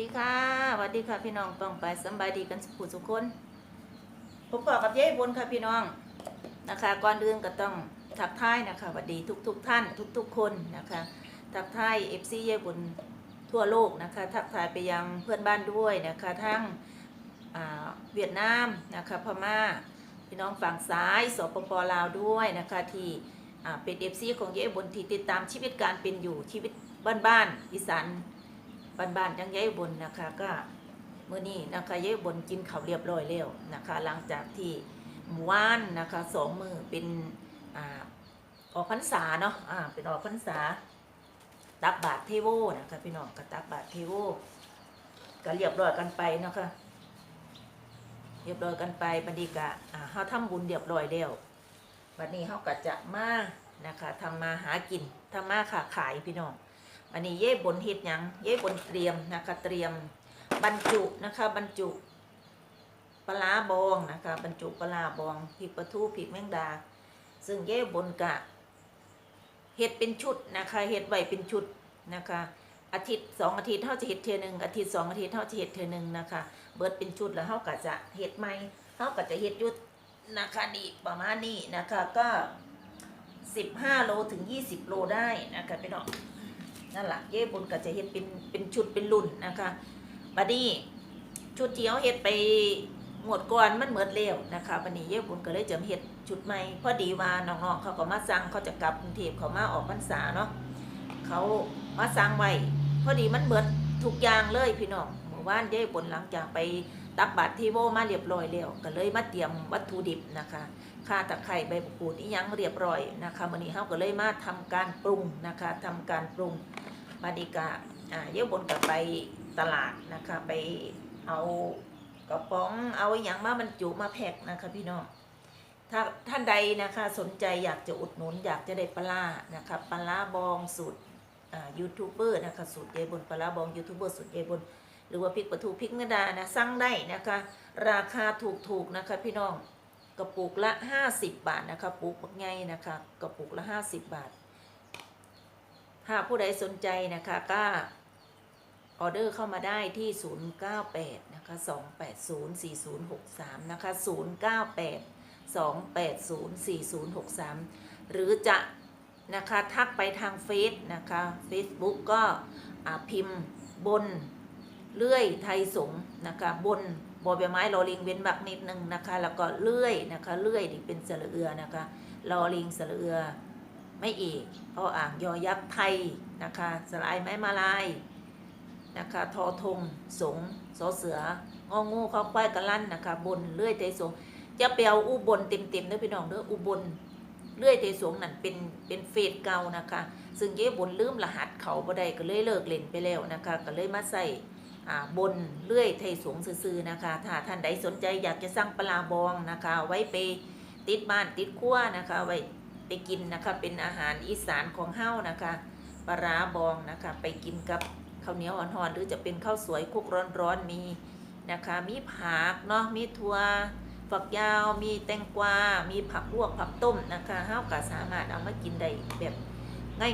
ดีค่ะสวัสดีค่ะพี่น้องต้องไปสบายดีกันสุขสุขคน ผมบอกกับเย้บนค่ะพี่น้องนะคะ ก่อนอื่นก็ต้องทักทายนะคะสวัสดีทุกทุกๆท่านทุกทุก ๆ คนนะคะทักทายเอฟซีเย้บนทั่วโลกนะคะ ทักทายไปยังเพื่อนบ้านด้วยนะคะทั้งเวียดนามนะคะพม่าพี่น้องฝั่งซ้ายสปปลาวด้วยนะคะที่เป็นเอฟซีของเย้บนที่ติดตามชีวิตการเป็นอยู่ชีวิตบ้านๆอีสาน บ้านๆยังย้ายบนนะคะก็มื้อนี้นะคะย้ายบนกินข้าวเรียบร้อยแล้วนะคะ หลังจากที่หมู่ว่านนะคะสองมือเป็นอ่าออกพรรษาเนาะอ่าเป็นออกพรรษาตักบาตรเทโวนะคะพี่น้องก็ตักบาตรเทโวก็เรียบร้อยกันไปเนาะคะเรียบร้อยกันไปบัดนี้ก็อ่าเฮาทำบุญเรียบร้อยแล้วบัดนี้เฮาก็จะมานะคะทำมาหากินทำมาค้าขายพี่น้อง อันนี้เย่บนเฮ็ดยังเย่บนเตรียมนะคะเตรียมบรรจุนะคะบรรจุปลาบองนะคะบรรจุปลาบองพริกปลาทูพริกแมงดา ซึ่งเย่บนกะเฮ็ดเป็นชุดนะคะเฮ็ดไว้เป็นชุดนะคะอาทิตย์สองอาทิตย์เท่าจะเฮ็ดเทื่อหนึ่งอาทิตย์สองอาทิตย์เท่าจะเฮ็ดเทื่อหนึ่งนะคะเบิดเป็นชุดแล้วเฮาก็จะเฮ็ดใหม่เฮาก็จะเฮ็ดยุดนะคะนี่ประมาณนี้นะคะก็15โลถึง20โลได้นะคะพี่น้อง นั่นแหละเย่บุญก็จะเฮ็ดเป็นเป็นชุดเป็นรุ่นนะคะบัดนี้ชุดที่เขาเฮ็ดไปหมดก่อนมันเหมือนเร็วนะคะบัดนี้เย่บุญก็เลยจะเฮ็ดชุดใหม่พอดีว่าน้องๆเขาก็มาสั่งเขาจะกลับกรุงเทพเขามาออกพรรษาเนาะเขามาสั่งไว้พอดีมันเหมือนทุกอย่างเลยพี่น้องเมื่อวานเย่บุญหลังจากไป ตักบาตรที่โวมาเรียบร้อยแล้วก็เลยมาเตรียมวัตถุดิบนะคะข่าตะไคร้ใบมะกรูดอีหยังเรียบร้อยนะคะมื้อนี้เฮาก็เลยมาทำการปรุงนะคะทำการปรุงมาดีกาอ่าเยี่ยบนกับไปตลาดนะคะไปเอากระป๋องเอาอย่างมาบรรจุมาแพ็คนะคะพี่น้องถ้าท่านใดนะคะสนใจอยากจะอุดหนุนอยากจะได้ปลานะคะปลาบองสูตรยูทูบเบอร์นะคะสูตรเยบนปลาร้าบองยูทูบเบอร์สูตรเยบน หรือว่าพริกปลาทูพริกเนื้อดานะสั่งได้นะคะ ราคาถูกๆนะคะ พี่น้องกระปุกละ 50 บาทนะคะปุกบักไงนะคะกระปุกละ 50 บาทถ้าผู้ใดสนใจนะคะก็ออเดอร์เข้ามาได้ที่ 098 นะคะ 280 4063 นะคะ 098 280 4063 หรือจะนะคะทักไปทางเฟซนะคะ Facebook ก็อ่าพิมพ์บน เลื่อยไทยสงนะคะบนบอใบไม้ลอลิงเว้นบักนิดนึงนะคะ แล้วก็เลื่อยนะคะเลื่อยนี่เป็นสระเอือนะคะลอลิงสระเอือไม่เอกออ่างยอยักษ์ไทยนะคะสลายไม้มาลายนะคะทอทงสงสอเสืององูเขาควายกระลั่นนะคะ บนเลื่อยเตยสงจะไปเอาอุบลเต็มๆเด้อพี่น้องเด้ออุบลเลื่อยเตยสงนั่นเป็นเป็นเฟสเก่านะคะ ซึ่งเย่บนลืมรหัสเขาบ่ได้ก็เลยเลิกเล่นไปแล้วนะคะ ก็เลยมาใส่ บนเลื่อยไทยสงซื่อๆนะคะ ถ้าท่านใดสนใจอยากจะสั่งปลาบองนะคะ ไว้ไปติดบ้านติดครัวนะคะ ไว้ไปกินนะคะ เป็นอาหารอีสานของเฮ้านะคะปลาบองนะคะ ไปกินกับข้าวเหนียวอ่อนๆหรือจะเป็นข้าวสวยคุกร้อนๆมีนะคะ มีผักเนาะมีถั่วฝักยาวมีแตงกวา มีผักลวกผักต้มนะคะเฮ้าก็สามารถเอามากินได้แบบ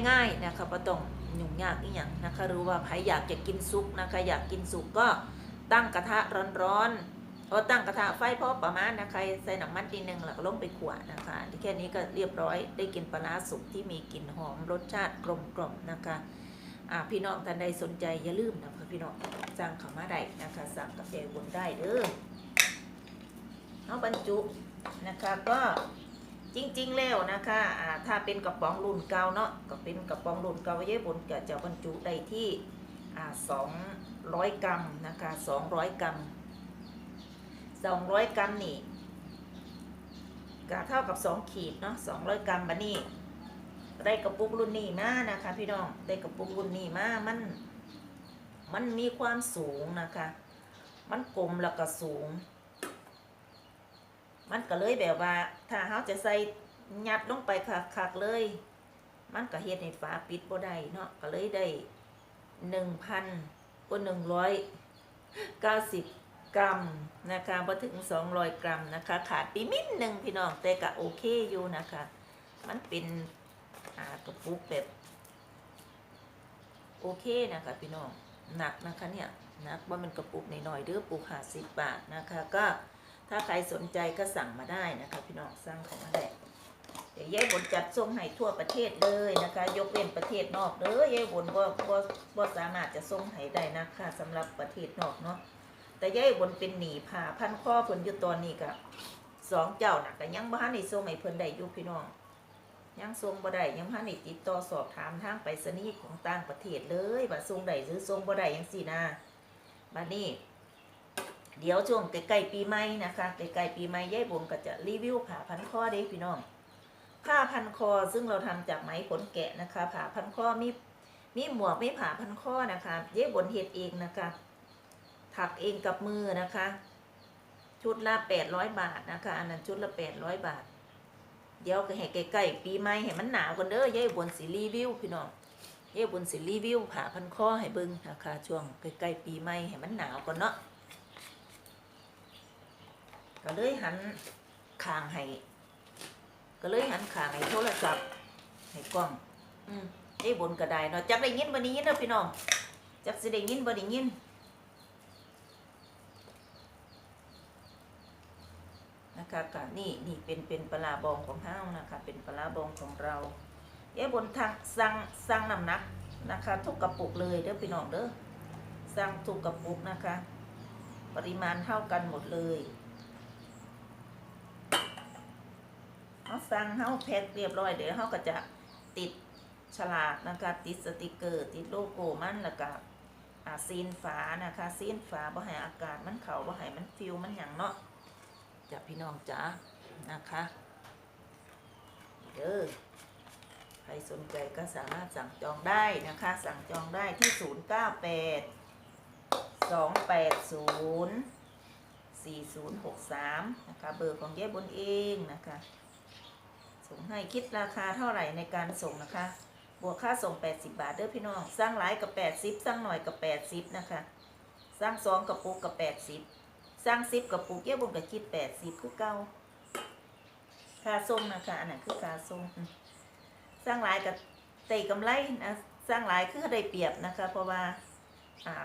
ง่าย ๆนะคะบ่ต้อง ยุ่งยากอีหยังนะคะหรือว่าใครอยากจะกินสุกนะคะอยากกินสุกก็ตั้งกระทะร้อนๆเอาตั้งกระทะไฟพอประมาณนะคะใส่น้ำมันทีหนึ่งแล้วก็ลงไปขวดนะคะที่แค่นี้ก็เรียบร้อยได้กินปลาสุกที่มีกลิ่นหอมรสชาติกลมกล่อมนะคะอ่าพี่น้องท่านใดสนใจอย่าลืมนะคะพี่น้องสั่งขามาได้นะคะสั่งกับเจบุญได้เด้อเอาบรรจุนะคะก็ จริง ๆ แล้วนะคะอ่าถ้าเป็นกระป๋องรุ่นเก่าเนาะก็เป็นกระป๋องรุ่นเก่าเยบุญก็จะบรรจุได้ที่สองร้อยกรัมนะคะสองร้อยกรัมสองร้อยกรัมนี่ก็เท่ากับสองขีดเนาะสองร้อยกรัมบันนี่ได้กระปุกรุ่นนี้มานะคะพี่น้องได้กระปุกรุ่นนี้มามันมันมีความสูงนะคะ มันกลมแล้วก็สูง มันก็เลยแบบว่า ถ้าเขาจะใส่ยัดลงไปคักๆเลย มันก็เฮ็ดให้ฝาปิดบ่ได้เนาะก็เลยได้หนึ่งพันก็หนึ่งร้อยเก้าสิบกรัมนะคะพอถึง200กรัมนะคะ ขาดปีมิดหนึ่งพี่น้องแต่ก็โอเคอยู่นะคะ มันเป็นกระปุกแบบโอเคนะคะพี่น้องหนักนะคะเนี่ยหนักว่ามันกระปุกหน่อยๆเด้อปุกหาสิบบาทนะคะก็ ถ้าใครสนใจก็สั่งมาได้นะคะพี่น้องสั่งของมาได้เดี๋ยวยายบนจัดส่งให้ทั่วประเทศเลยนะคะ ยกเว้นประเทศนอกเด้อยายบนบ่บ่บ่สามารถจะส่งให้ได้นะคะสำหรับประเทศนอกเนาะแต่ยายบนเป็นหนีผ่าพันข้อเพิ่นอยู่ตอนนี้ก็สองเจ้าน่ะก็ยังบ่ทันได้ส่งให้เพิ่นได้ยูพี่น้องยังส่งบ่ได้ยังพันได้ติดต่อสอบถามทางไปรษณีย์ของต่างประเทศเลยว่าส่งได้หรือส่งบ่ได้ยังสี่นะบัดนี้ เดี๋ยวช่วงใกล้ๆปีใหม่นะคะใกล้ๆปีใหม่ยายบนก็จะรีวิวผ้าพันคอเด้พี่น้องผ้าพันคอซึ่งเราทำจากไหมขนแกะนะคะผ้าพันคอมีมีหมวกไมีผ้าพันคอนะคะยายบนเฮ็ดเองนะคะ ถักเองกับมือนะคะ ชุดละ800บาทนะคะ อันนั้นชุดละ800บาท เดี๋ยวก็ให้ใกล้ๆปีใหม่ให้มันหนาวกันเด้อยายบนสิรีวิวพี่น้องยายบนสิรีวิวผ้าพันคอให้เบิ่งนะคะช่วงใกล้ๆปีใหม่ให้มันหนาวก่อนเนาะ ก็เลยหันข้างให้ก็เลยหันข้างให้โทรศัพท์ให้กล้อง อืมยายบนก็ได้เนาะจักได้ยินบ่ได้ยินเด้อพี่น้องจักสิได้ยินบ่ได้ยินนะคะก็นี่นี่เป็นเป็นปลาบองของเฮานะคะ เป็นปลาบองของเราเอ๊ะบนทางสั่งสั่งน้ำหนักนะคะ ทุกกระปุกเลยเด้อพี่น้องเด้อสั่งทุกกระปุกนะคะ ปริมาณเท่ากันหมดเลย เขาสั่งเขาแพ็คเรียบร้อยเดี๋ยวเขาก็จะติดฉลากนะคะติดสติกเกอร์ ติดโลโก้มันแล้วก็ซีนฝานะคะซีนฝาบ่ให้อากาศมันเข่าบ่ให้มันฟิวมันหยังเนาะจ้ะพี่น้องจ๋านะคะเด้อใครสนใจก็สามารถสั่งจองได้นะคะ สั่งจองได้ที่ 0 9 8 2 8 0 4 0 6 3 นะคะ เบอร์ของเย้บนเองนะคะ ส่งให้คิดราคาเท่าไหร่ในการส่งนะคะ บวกค่าส่ง 80 บาทเด้อพี่น้อง สร้างหลายกับ 80 สร้างหน่อยกับ 80 นะคะ สร้างสองกับปุกกับ 80 สร้างซิปกับปูเกี้ยวบนกับคิดแปดสิบคือเก้าค่าส้มนะคะ อันนั้นคือค่าส้มอืมสร้างหลายกับเตะกำไรนะสร้างหลายคือได้เปรียบนะคะ เพราะว่าอ่า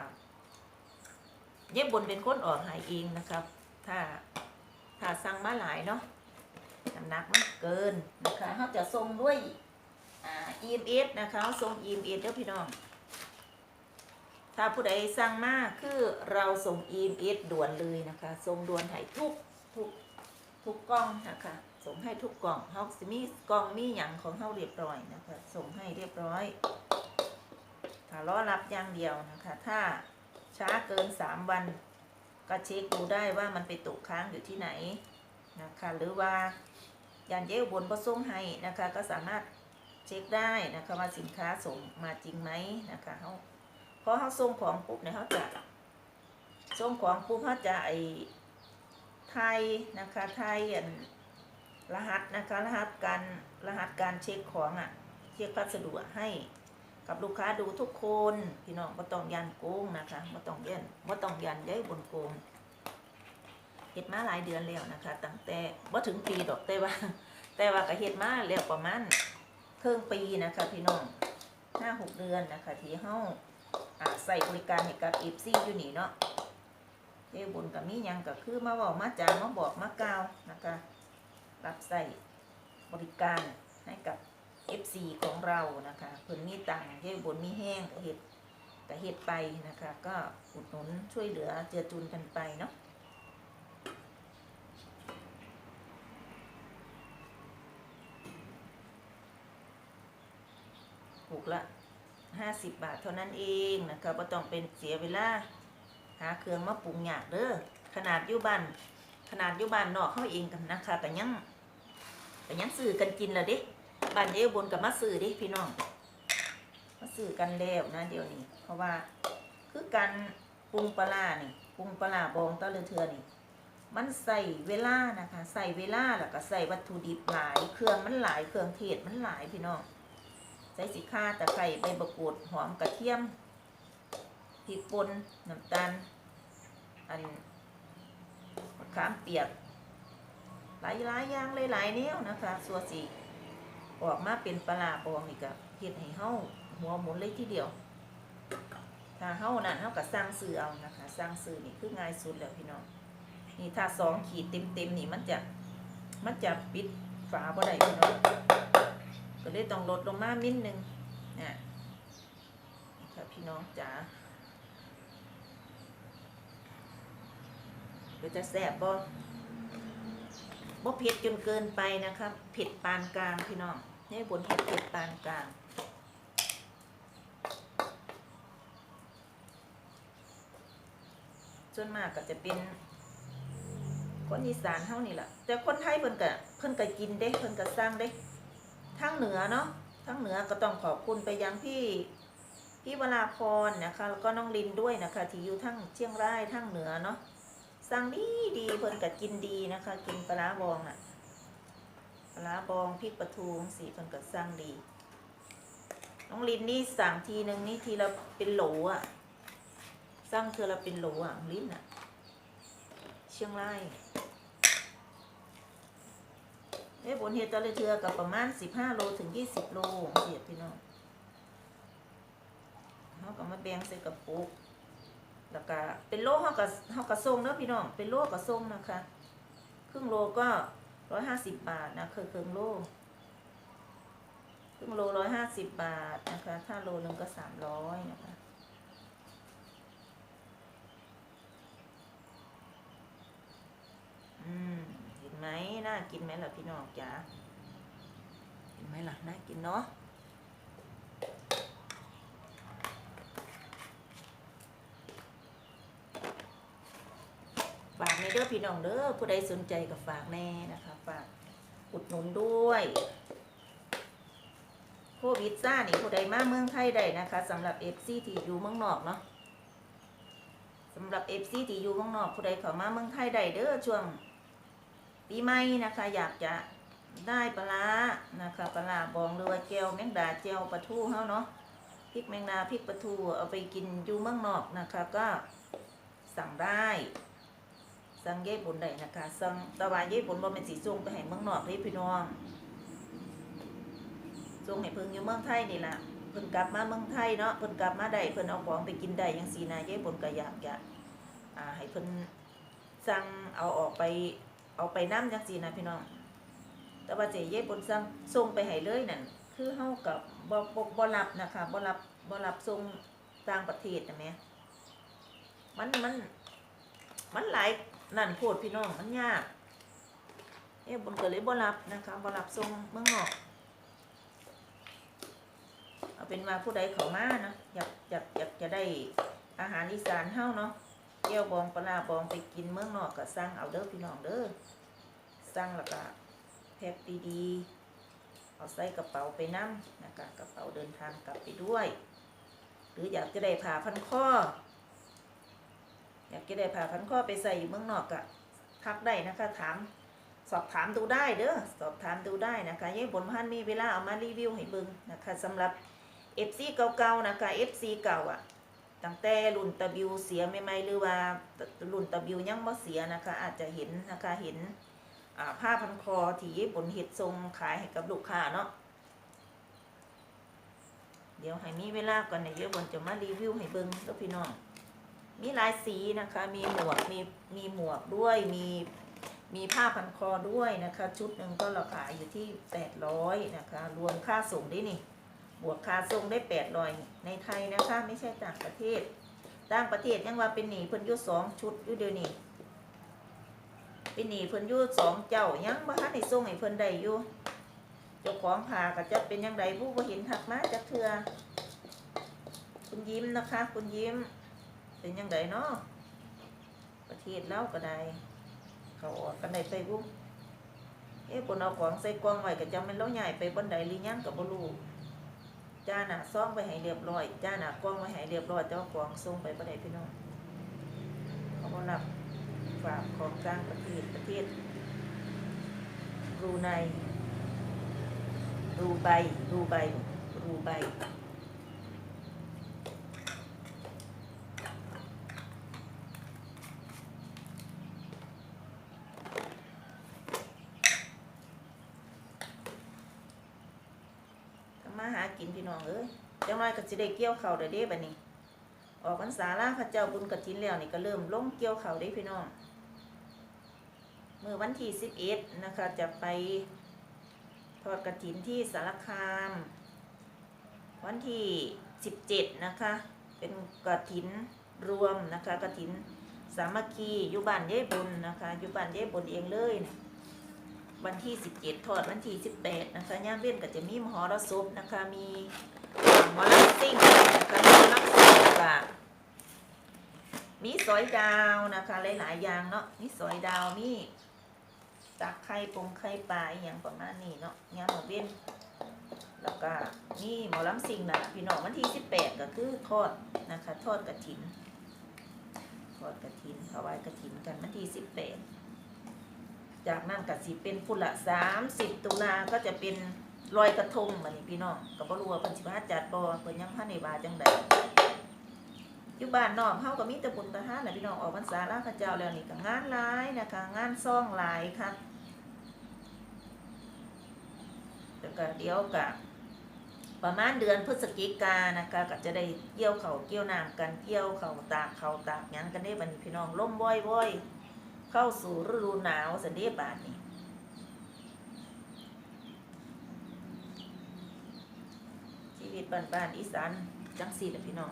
เย็บบนเป็นคนออกหายเองนะครับ ถ้าถ้าสั่งมาหลายเนาะ น้ำหนักมันเกินนะคะเขาจะส่งด้วยอ่า EMS นะคะเขาส่ง EMS เด้อพี่น้อง ถ้าผู้ใดสั่งมากคือเราส่ง EMS ด่วนเลยนะคะส่งด่วนให้ทุกทุกทุกกล้องนะคะส่งให้ทุกกล่องเฮาสิมีกล่องมีหยังของเฮาเรียบร้อยนะคะส่งให้เรียบร้อยถ้ารอรับอย่างเดียวนะคะ ถ้าช้าเกิน 3 วัน ก็เช็คดูได้ว่ามันไปตกค้างอยู่ที่ไหนนะคะ หรือว่า ยานเย้บนบ่ส่งให้นะคะ ก็สามารถเช็คได้นะคะว่าสินค้าส่งมาจริงไหมนะคะเฮาพอเขาส่งของปุ๊บเนี่ยเขาจะส่งของปุ๊บเขาจะไอไทยนะคะไทยอันรหัสนะคะรหัสการรหัสการเช็คของอะ่ะเช็คพัสดุให้กับลูกค้าดูทุกคนพี่น้องม่ต้องยันโกงนะคะม่ต้องยันม่ต้องยันย้ายบนโกง เฮ็ดมาหลายเดือนแล้วนะคะ ตั้งแต่ว่าถึงปีดอกแต่ว่า แต่ว่าก็เฮ็ดมาแล้วประมาณครึ่งปีนะคะพี่น้องห้าหกเดือนนะคะที่เฮาอ่าใส่บริการให้กับเอฟซีอยู่นี่เนาะเจ้บุญกับมียังก็คือมาบอกมาจามาบอกมากล่าวนะคะ รับใส่บริการให้กับ FC ของเรานะคะเพิ่นมีตังเจ้บุญมีแห้งก็เฮ็ดก็เฮ็ดไปนะคะ ก็อุดหนุนช่วยเหลือเจือจุนกันไปเนาะ ถูกละห้าสิบบาทเท่านั้นเองนะคะบ่ต้องเป็นเสียเวลาหาเครื่องมาปรุงยากเด้อขนาดยู่บ้านขนาดยู่บ้านนอกเขาเองกันนะคะแต่ยังแต่ยังซื้อกันกินละเดิบ้านเยบนกับมาซื้อเดิพี่น้องมาซื้อกันแล้วนะเดี๋ยวนี้ เพราะว่าคือการปรุงปลาร้านี่ยปรุงปลาบองตะเลือเทือนี่มันใส่เวลานะคะ ใส่เวลาแล้วก็ใส่วัตถุดิบหลาย เครื่องมันหลายเครื่องเทศมันหลายพี่น้อง ใส่สีข้าตะไคร้ใบมะกรูดหอมกระเทียมพริกป่นน้ำตาลอันมะขามเปียก หลายหลายอย่างหลายๆแนวนะคะสัวสีออกมาเป็นปลาบองนี่ก็เฮ็ดให้เฮาหัวหมุนเลยทีเดียว ถ้าเฮานั่นเฮาก็สร้างซื้อเอานะคะสร้างซื้อนี่คือง่ายสุดแล้วพี่น้องนี่ถ้าสองขีดเต็มๆนี่มันจะมันจะปิดฝาบ่ได้พี่น้อง ก็เลยต้องลดลงมานิดนึงนะนี่ค่ะพี่น้องจ๋าเดี๋ยวจะแสบบ่บ่เผ็ดจนเกินไปนะครับเผ็ดปานกลางพี่น้องนี่บนเผ็ดเผ็ดปานกลางส่วนมากก็จะเป็นคนอีสานเท่านี่แหละแต่คนไทยเพิ่นก็เพิ่นก็กินเด้เพิ่นก็สร้างเด้ ทางเหนือเนาะทางเหนือก็ต้องขอบคุณไปยังพี่พี่วราพรนะคะแล้วก็น้องลินด้วยนะคะที่อยู่ทั้งเชียงรายทั้งเหนือเนาะสร้างดีดีเพิ่นก็กินดีนะคะ กินปลาบองอะปลาบองพริกปลาทูสีเพิ่นก็สร้างดี น้องลินนี่สั่งทีหนึ่งนี่ทีละเป็นโหลอะสร้างเธอละเป็นโหลอะลินอะ เชียงราย เอ้บนเฮดตะเลยเทือกับประมาณสิบห้าโลถึงยี่สิบโลเดียดพี่น้องเขาก็มาแบ่งใส่กระปุกแล้วก็เป็นโลเขาก็เขาก็ส่งเนอะพี่น้อง เป็นโลก็ส่งนะคะ ครึ่งโลก็ร้อยห้าสิบบาทนะคือครึ่งโล ครึ่งโลร้อยห้าสิบบาทนะคะ ถ้าโลหนึ่งก็สามร้อยนะคะอืม ไหมน่ากินไหมล่ะพี่น้องจ๋าเห็นไหมล่ะน่ากินเนาะฝากในเด้อพี่น้องเด้อผู้ใดสนใจก็ฝากแน่นะคะฝากอุดหนุนด้วยโควิดซ่านี่ผู้ใดมาเมืองไทยได้นะคะสำหรับเอฟซีที่อยู่เมืองนอกเนาะสำหรับเอฟซีที่อยู่เมืองนอกผู้ใดเข้ามาเมืองไทยได้เด้อช่วง ปีใหม่นะคะ อยากจะได้ปลานะคะปลาบองหรือว่าเจลแมงดาเจลปลาทูเฮาเนาะพริกแมงดาพริกปลาทูเอาไปกินอยู่เมืองนอกนะคะ ก็สั่งได้สั่งเย่บุญได้นะคะสั่งตะวันเย่บุญบ่เป็นสีส่งไปให้เมืองนอกเลยพี่น้องส่งให้เพิ่งอยู่เมืองไทยนี่แหละเพิ่นกลับมาเมืองไทยเนาะเพิ่นกลับมาได้เพิ่นเอาของไปกินได้ยังสีนาเย่บุญก็อยากจะอ่าให้เพิ่นสั่งเอาออกไป เอาไปน้ำจังสีนะพี่น้อง แต่ว่าเจ๊เย่บนสั่งส่งไปให้เลยนั่นคือเฮากับบ่บ่บ่รับนะคะบ่รับบ่รับส่งต่างประเทศนะแม่มันมันมันหลายนั่นโพดพี่น้องมันยากเอ๊ะบนก็เลยบ่รับนะคะบ่รับส่งเมืองนอกเอาเป็นว่าผู้ใดเข้ามานาะอยากอยากอยากจะได้อาหารอีสานเฮาเนาะ เกี่ยวบองปลาร้าบองไปกินเมืองนอกก็สั่งเอาเด้อพี่น้องเด้อสั่งแล้วก็แพ็คดีๆเอาใส่กระเป๋าไปนั่นะคะกระเป๋าเดินทางกลับไปด้วย หรืออยากจะได้ผ่าพันคออยากจะได้ผ่าพันคอไปใส่อยู่เมืองนอกก็ทักได้นะคะถามสอบถามดูได้เด้อสอบถามดูได้นะคะยายบนพันมีเวลาเอามารีวิวให้เบิ่งนะคะสำหรับ FC เก่าๆนะคะ FC เก่าอะ ตั้งแต่รุ่นตะบิวเสียใหม่หรือว่ารุ่นตะบิวยังบ่เสียนะคะ อาจจะเห็นนะคะเห็นผ้าพันคอที่ญี่ปุ่นเฮ็ดทรงขายให้กับลูกค้าเนาะเดี๋ยวให้มีเวลาก่อนเนี่ยเยอะบนจะมารีวิวให้เบิ่งเด้อพี่น้องมีหลายสีนะคะ มีหมวกมีมีหมวกด้วยมีมีผ้าพันคอด้วยนะคะ ชุดหนึ่งก็ราคาอยู่ที่แปดร้อยนะคะ รวมค่าส่งด้วยนี่ บวกค่าส่งได้แปดร้อยในไทยนะคะไม่ใช่ต่างประเทศ ต่างประเทศยังว่าเป็นหนีเพิ่นยุสองชุดยูเดียวนี้เป็นหนีเพิ่นยุสองเจ้ายังบ่ทันได้ส่งให้เพิ่นได้อยู่เจ้าของพาก็จะเป็นยังไงผู้บ่เห็นทักมาจักเทื่อคุณยิ้มนะคะ คุณยิ้ม เป็นยังไงเนาะประเทศเราก็ได้เขาออกกันได้ไปบุเอ๊ะคนเอาของใส่กล่องไว้ก็จำเป็นเราใหญ่ไปบนใดหรือยังก็บ่รู้ จ้าหน่ะซ่องไปให้เรียบร้อย จ้าหน่ะกล้องไปให้เรียบร้อยแต่ว่ากลองส่งไปประเดพี่น้องเขาก็รับฝากของกลางประเทศประเทศรูไนบรูไบรูไบบรูไบทำมาหา กินพี่น้องเอ้ยจังไรก็สิได้เกี่ยวเข้าวเด้อเด้บัดนี้ ออกพรรษาล่าพระเจ้าบุญกฐินแล้วนี่ก็เริ่มลงเกี่ยวเขาได้พี่น้องเมื่อวันที่สิบเอ็ดนะคะจะไปทอดกฐินที่สารคาม วันที่สิบเจ็ดนะคะ เป็นกฐินรวมนะคะกฐินสามัคคีอยู่บ้านเย้บุญนะคะอยู่บ้านเย้บุญเองเลยนะ วันที่สิบเจ็ดทอดวันที่สิบแปดนะคะย่างเว้นก็จะมีมหรสพนะคะ มีหมอลำซิ่งนะคะมีหมอลำซิ่งค่ะมีสอยดาวนะคะ หลายๆอย่างเนาะมีสอยดาวมีตักไข่ปงไข่ปลาอย่างประมาณนี้เนาะงานหมอเว้นแล้วก็นี่หมอลำซิงนะพี่น้องวันที่สิบแปดก็คือทอดนะคะ ทอดกระถิน ทอดกระถินถวายกระถินกันวันที่สิบแปด จากนั้นก็สิเป็นพุ่นละสามสิบตุลาก็จะเป็นลอยกระทงมานี่พี่น้องก็บ่รู้ว่าเพิ่นสิมาจัดบ่เพิ่นยังพันในบาจังใดอยู่บ้านนอกเฮาก็มีแต่บุญตะหาน่ะพี่น้องออกพรรษาลาพระเจ้าแล้วนี่ก็งานหลายนะคะงานซ่องหลายค่ะแล้วก็เดี๋ยวก็ประมาณเดือนพฤศจิกายนนะคะก็จะได้เกี่ยวเขาเกี่ยวน้ำกันเกี่ยวเขาตากเขาตากยังกันได้บันพี่น้องล่มบ่อยบ่อย เข้าสู่ฤดูหนาวสันเดียบาทนี้ชีวิตบ้านๆอีสานจังสีแหละพี่น้อง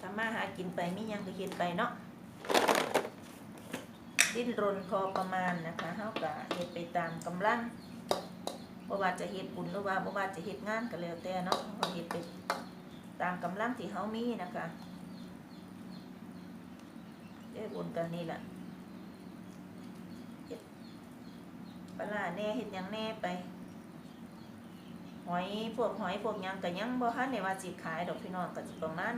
ทำมาหากินไปมีหยังก็เฮ็ดไปเนาะดิ้นรนพอประมาณนะคะเฮาก็เฮ็ดไปตามกำลังบ่ว่าจะเฮ็ดบุญหรือว่าบ่ว่าจะเฮ็ดงานก็แล้วแต่เนาะเราเฮ็ดไปตามกำลังที่เฮามีนะคะ เฮ็ดบุญกันนี่ล่ะเฮ็ดปลาแหน่เฮ็ดยังแหน่ไป หอยพวกหอยพวกยังก็ยังบ่ทันได้ว่าสิขายดอกพี่น้องก็สิประมาณ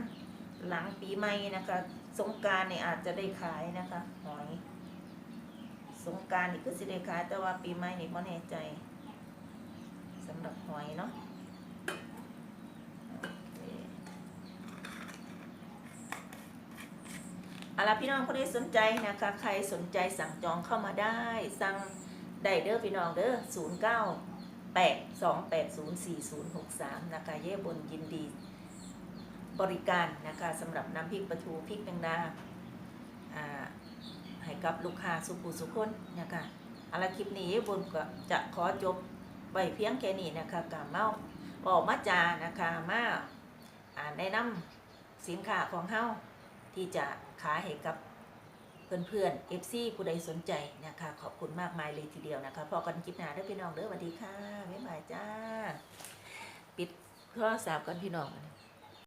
หลังปีใหม่นะคะสงกานต์นี่ยอาจจะได้ขายนะคะ หอย สงกานต์นี่คือสิได้ขายแต่ว่าปีใหม่นี่บ่แน่ใจสำหรับหอยเนาะโอเค เอาล่ะพี่น้องคนที่สนใจนะคะ ใครสนใจสั่งจองเข้ามาได้ สั่งได้เด้อพี่น้องเด้อศูนย์เก้าแปดสองแปดศูนย์สี่ศูนย์หกสามนะคะเย่บนยินดีบริการนะคะสำหรับน้ำพริกปลาทูพริกแมงดาให้กับลูกค้าสุขุสุขคนนะคะอาล่ะคลิปนี้บนก็จะขอจบไว้เพียงแค่นี้นะคะกาเมาบอกมาจานะคะมาอ่านแนะนำสินค้าของเฮาที่จะ ขายให้กับเพื่อนๆเอฟซีผู้ใดสนใจนะคะ ขอบคุณมากมายเลยทีเดียวนะคะพอกันคลิปหน้าเด้อพี่น้องเด้อสวัสดีค่ะบ๊ายบายจ้า ปิดโทรศัพท์กันพี่น้อง